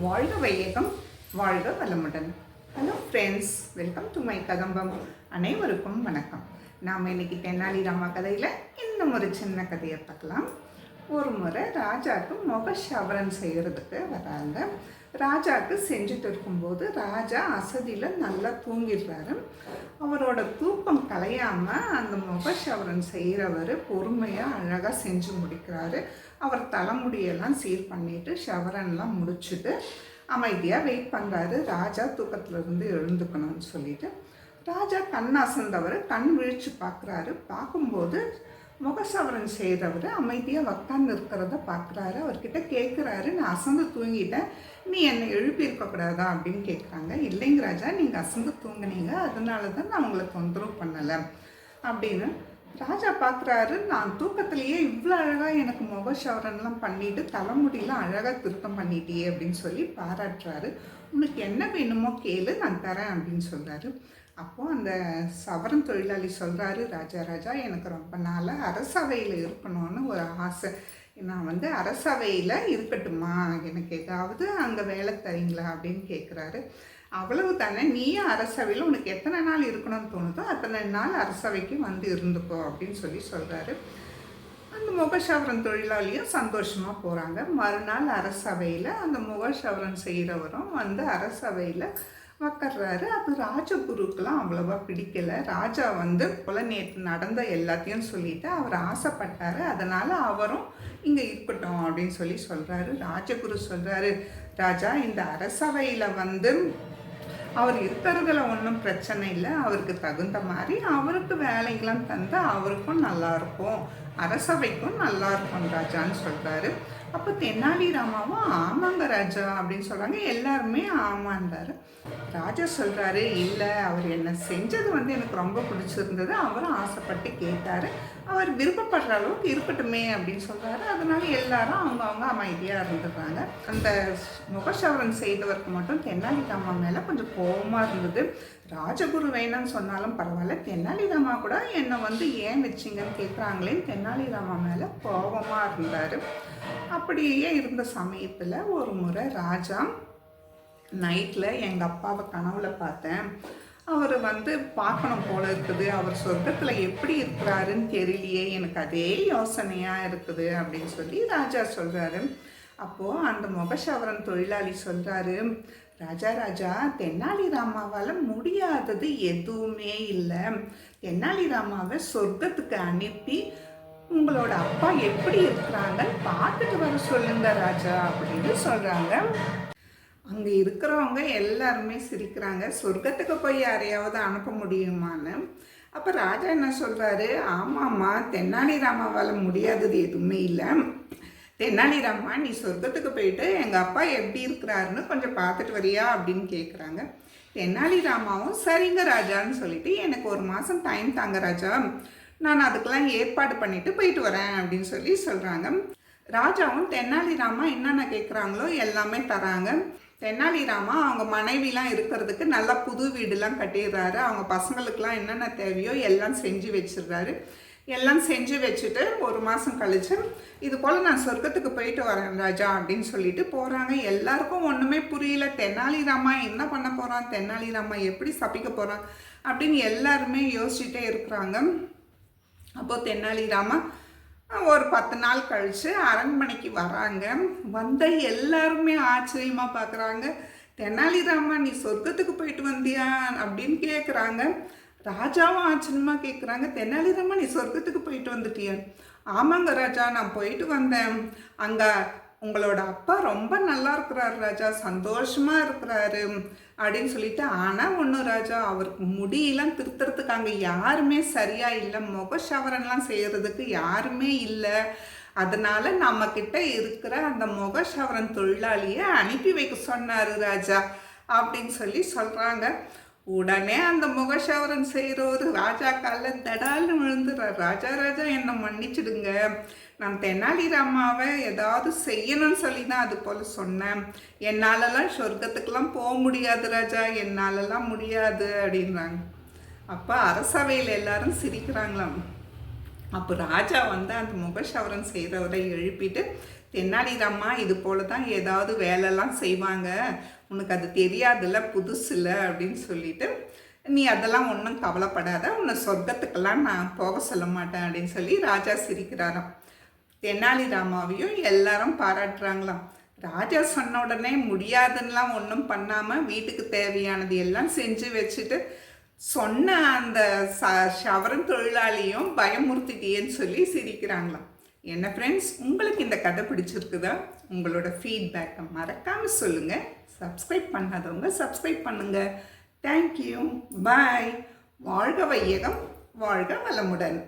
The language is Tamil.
வாழ்க வையகம் வாழ்க வளமுடன். Hello friends welcome to my கதம்பம் அனைவருக்கும் வணக்கம். நாம் இன்னைக்கு தென்னாலிராமா கதையில் இன்னும் ஒரு சின்ன கதையை பார்க்கலாம். ஒரு முறை ராஜாவுக்கு முகஷவரன் செய்கிறதுக்கு வராங்க. ராஜாவுக்கு செஞ்சுட்டு இருக்கும்போது ராஜா அசதியில் நல்லா தூங்கிடுறாரு. அவரோட தூக்கம் கலையாமல் அந்த முகஷவரன் செய்கிறவர் பொறுமையாக அழகாக செஞ்சு முடிக்கிறாரு. அவர் தலைமுடியெல்லாம் சீர் பண்ணிட்டு ஷவரன்லாம் முடிச்சுட்டு அமைதியாக வெயிட் பண்ணுறாரு ராஜா தூக்கத்தில் இருந்து எழுந்துக்கணும்னு சொல்லிட்டு. ராஜா கண் அசந்தவர் கண் விழித்து பார்க்குறாரு பார்க்கும்போது முகசவரன் செய்கிறவர் அமைதியாக உக்காந்து இருக்கிறத பார்க்குறாரு அவர்கிட்ட கேட்குறாரு நான் அசந்து தூங்கிட்டேன். நீ என்னை எழுப்பியிருக்கக்கூடாதா அப்படின்னு கேட்குறாங்க இல்லைங்க ராஜா நீங்கள் அசந்து தூங்குனீங்க. அதனால தான் நான் உங்களை தொந்தரவு பண்ணலை. அப்படின்னு ராஜா பார்க்குறாரு நான் தூக்கத்திலேயே இவ்வளோ அழகாக எனக்கு முக சவரன்லாம் பண்ணிட்டு தலைமுடியெலாம் அழகாக திருத்தம் பண்ணிட்டியே அப்படின்னு சொல்லி பாராட்டுறாரு. உனக்கு என்ன வேணுமோ கேளு நான் தரேன் அப்படின்னு சொல்கிறாரு அப்போது அந்த சவரன் தொழிலாளி சொல்கிறாரு ராஜா ராஜா எனக்கு ரொம்ப நாளாக அரசவையில் இருக்கணும்னு ஒரு ஆசை. நான் வந்து அரசவையில் இருக்கட்டுமா? எனக்கு ஏதாவது அங்கே வேலை தரீங்களா? அப்படின்னு கேட்குறாரு அவ்வளவு தானே நீயும் அரசவையில் உனக்கு எத்தனை நாள் இருக்கணும்னு தோணுதோ அத்தனை நாள் அரசவைக்கு வந்து இருந்துக்கோ அப்படின்னு சொல்லி சொல்கிறாரு அந்த முகஷவரன் தொழிலாளியும் சந்தோஷமாக போகிறாங்க மறுநாள் அரசவையில் அந்த முகஷவரன் செய்கிறவரும் வந்து அரசவையில் உக்காடுறாரு அது ராஜகுருக்கெலாம் அவ்வளோவா பிடிக்கலை. ராஜா வந்து போல நேற்று நடந்த எல்லாத்தையும் சொல்லிட்டு அவர் ஆசைப்பட்டார். அதனால் அவரும் இங்கே இருக்கட்டும் அப்படின்னு சொல்லி சொல்கிறாரு ராஜகுரு சொல்கிறாரு ராஜா இந்த அரசவையில் வந்து அவர் இருக்கிறதுல ஒன்றும் பிரச்சனை இல்லை. அவருக்கு தகுந்த மாதிரி அவருக்கு வேலைகள்லாம் தந்தால் அவருக்கும் நல்லாயிருக்கும் அரசவைக்கும் நல்லா இருக்கும் ராஜான்னு சொல்கிறாரு அப்போ தென்னாலிராமாவும் ஆமாங்க ராஜா அப்படின்னு சொல்கிறாங்க எல்லாருமே ஆமான்றாரு. ராஜா சொல்கிறாரு இல்லை அவர் என்ன செஞ்சது வந்து எனக்கு ரொம்ப பிடிச்சிருந்தது. அவரும் ஆசைப்பட்டு கேட்டார். அவர் விருப்பப்படுற அளவுக்கு இருக்கட்டுமே அப்படின்னு சொல்கிறாரு அதனால எல்லாரும் அவங்க அவங்க அமைதியாக இருந்துடுறாங்க. அந்த முகசவரன் செய்தவருக்கு மட்டும் தென்னாலிராமா மேலே கொஞ்சம் கோபமாக இருந்தது. ராஜகுரு வேணான்னு சொன்னாலும் பரவாயில்ல. தென்னாலிராமா கூட என்னை வந்து ஏன் வச்சிங்கன்னு கேட்குறாங்களேன்னு தெனாலிராமா மேலே கோபமாக இருந்தார். அப்படியே இருந்த சமயத்தில் ஒரு முறை ராஜா நைட்டில் எங்கள் அப்பாவை கனவுல பார்த்தேன். அவர் வந்து பார்க்கணும் போல இருக்குது. அவர் சொர்க்கத்தில் எப்படி இருக்கிறாருன்னு தெரியலையே. எனக்கு அதே யோசனையாக இருக்குது அப்படின்னு சொல்லி ராஜா சொல்கிறாரு அப்போது அந்த முகசவரன் தொழிலாளி சொல்கிறாரு ராஜா ராஜா தென்னாலிராமாவால் முடியாதது எதுவுமே இல்லை. தென்னாலிராமாவை சொர்க்கத்துக்கு அனுப்பி உங்களோட அப்பா எப்படி இருக்கிறாங்கன்னு பார்த்துட்டு வர சொல்லுங்க ராஜா அப்படின்னு சொல்கிறாங்க அங்கே இருக்கிறவங்க எல்லாருமே சிரிக்கிறாங்க. சொர்க்கத்துக்கு போய் யாரையாவது அனுப்ப முடியுமான்னு. அப்போ ராஜா என்ன சொல்கிறாரு ஆமாம்மா தென்னாலிராமாவால் முடியாதது எதுவுமே இல்லை. தென்னாலிராமா நீ சொர்க்கத்துக்கு போயிட்டு எங்கள் அப்பா எப்படி இருக்கிறாருன்னு கொஞ்சம் பார்த்துட்டு வரியா அப்படின்னு கேட்குறாங்க தென்னாலிராமாவும் சரிங்க ராஜான்னு சொல்லிட்டு எனக்கு ஒரு மாதம் டைம் தாங்க ராஜா. நான் அதுக்கெல்லாம் ஏற்பாடு பண்ணிட்டு போயிட்டு வரேன் அப்படின்னு சொல்லி சொல்கிறாங்க ராஜாவும் தென்னாலிராமா என்னென்ன கேட்குறாங்களோ எல்லாமே தராங்க. தென்னாலிராமா அவங்க மனைவிலாம் இருக்கிறதுக்கு நல்லா புது வீடுலாம் கட்டிடுறாரு. அவங்க பசங்களுக்கெல்லாம் என்னென்ன தேவையோ எல்லாம் செஞ்சு வச்சிடுறாரு. எல்லாம் செஞ்சு வச்சுட்டு ஒரு மாதம் கழிச்சு இது போல் நான் சொர்க்கத்துக்கு போயிட்டு வரேன் ராஜா அப்படின்னு சொல்லிட்டு போகிறாங்க எல்லாருக்கும் ஒன்றுமே புரியல. தென்னாலிராமா என்ன பண்ண போகிறான் தென்னாலிராமா எப்படி சபிக்க போகிறான் அப்படின்னு எல்லாருமே யோசிச்சுட்டே இருக்கிறாங்க. அப்போது தெனாலிராமா ஒரு பத்து நாள் கழித்து அரண்மனைக்கு வராங்க. வந்த எல்லாருமே ஆச்சரியமாக பார்க்குறாங்க தெனாலிராமா நீ சொர்க்கத்துக்கு போயிட்டு வந்தியா அப்படின்னு கேட்குறாங்க ராஜாவும் ஆச்சரியமாக கேட்குறாங்க தெனாலிராமா நீ சொர்க்கத்துக்கு போயிட்டு வந்துட்டியா? ஆமாங்க ராஜா நான் போயிட்டு வந்தேன். அங்கே உங்களோட அப்பா ரொம்ப நல்லா இருக்கிறாரு ராஜா சந்தோஷமாக இருக்கிறாரு அப்படின்னு சொல்லிட்டு ஆனால் ஒன்று ராஜா அவருக்கு முடியெல்லாம் திருத்துறதுக்கு அங்கே யாருமே சரியாக இல்லை. முகஷவரன்லாம் செய்கிறதுக்கு யாருமே இல்லை. அதனால நம்ம கிட்ட இருக்கிற அந்த முகஷவரன் தொழிலாளியை அனுப்பி வைக்க சொன்னார் ராஜா அப்படின்னு சொல்லி சொல்கிறாங்க உடனே அந்த முகசவரன் செய்கிற ஒரு ராஜா காலில் தடால்னு விழுந்துடுறார். ராஜா ராஜா என்னை மன்னிச்சிடுங்க. நான் தெனாலிராமாவை ஏதாவது செய்யணும்னு சொல்லி தான் அது போல் சொன்னேன். என்னாலலாம் சொர்க்கத்துக்கெலாம் போக முடியாது ராஜா. என்னாலலாம் முடியாது அப்படின்றாங்க. அப்போ அரசவையில் எல்லாரும் சிரிக்கிறாங்களாம். அப்போ ராஜா வந்து அந்த முகஷவரன் செய்கிறவரை எழுப்பிட்டு தென்னாலிராமா இது போல தான் ஏதாவது வேலைலாம் செய்வாங்க. உனக்கு அது தெரியாதுல்ல புதுசில் அப்படின்னு சொல்லிட்டு நீ அதெல்லாம் ஒன்றும் கவலைப்படாத. உன்னை சொர்க்கத்துக்கெல்லாம் நான் போக சொல்ல மாட்டேன் அப்படின்னு சொல்லி ராஜா சிரிக்கிறாராம். தெனாலிராமாவையும் எல்லாரும் பாராட்டுறாங்களாம். ராஜா சொன்ன உடனே முடியாதுன்னெலாம் ஒன்றும் பண்ணாமல் வீட்டுக்கு தேவையானது எல்லாம் செஞ்சு வச்சுட்டு சொன்ன அந்த ச ஷவரன் தொழிலாளியும் பயமுறுத்திட்டியேன்னு சொல்லி சிரிக்கிறாங்களாம். என்ன ஃப்ரெண்ட்ஸ் உங்களுக்கு இந்த கதை பிடிச்சிருக்குதா? உங்களோட ஃபீட்பேக்கை மறக்காமல் சொல்லுங்கள் சப்ஸ்கிரைப் பண்ணாதவங்க சப்ஸ்கிரைப் பண்ணுங்கள் தேங்க்யூ பாய் வாழ்க வையகம் வாழ்க வளமுடன்.